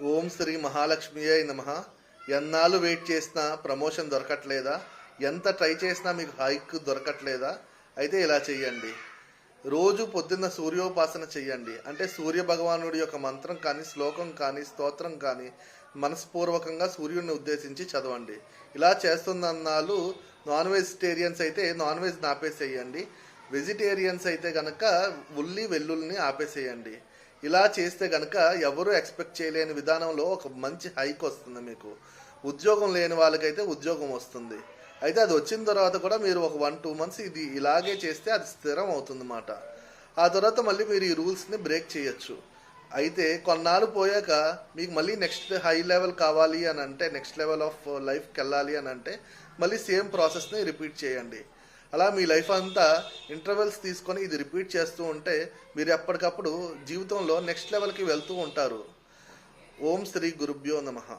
ఓం శ్రీ మహాలక్ష్మియే నమ. ఎన్నాళ్ళు వెయిట్ చేసినా ప్రమోషన్ దొరకట్లేదా? ఎంత ట్రై చేసినా మీకు హైక్ దొరకట్లేదా? అయితే ఇలా చేయండి రోజు పొద్దున్న సూర్యోపాసన చేయండి అంటే సూర్య భగవానుడి యొక్క మంత్రం కానీ శ్లోకం కానీ స్తోత్రం కానీ మనస్పూర్వకంగా సూర్యుడిని ఉద్దేశించి చదవండి. ఇలా చేస్తున్నన్నాళ్ళు నాన్ వెజిటేరియన్స్ అయితే నాన్ వెజ్ ఆపేసేయండి వెజిటేరియన్స్ అయితే కనుక ఉల్లి వెల్లుల్ని ఆపేసేయండి. ఇలా చేస్తే గనక ఎవరు ఎక్స్పెక్ట్ చేయలేని విధానంలో ఒక మంచి హైక్ వస్తుంది మీకు. ఉద్యోగం లేని వాళ్ళకైతే ఉద్యోగం వస్తుంది. అయితే అది వచ్చిన తర్వాత కూడా మీరు ఒక వన్ టూ మంత్స్ ఇది ఇలాగే చేస్తే అది స్థిరం అవుతుంది అన్నమాట ఆ తర్వాత మళ్ళీ మీరు ఈ రూల్స్ని బ్రేక్ చేయొచ్చు. అయితే కొన్నాళ్ళు పోయాక మీకు మళ్ళీ నెక్స్ట్ హై లెవెల్ కావాలి అని అంటే నెక్స్ట్ లెవెల్ ఆఫ్ లైఫ్కి వెళ్ళాలి అని అంటే మళ్ళీ సేమ్ ప్రాసెస్ని రిపీట్ చేయండి. అలా మీ లైఫ్ అంతా ఇంటర్వెల్స్ తీసుకొని ఇది రిపీట్ చేస్తూ ఉంటే మీరు ఎప్పటికప్పుడు జీవితంలో నెక్స్ట్ లెవెల్కి వెళ్తూ ఉంటారు. ఓం శ్రీ గురుభ్యో నమః.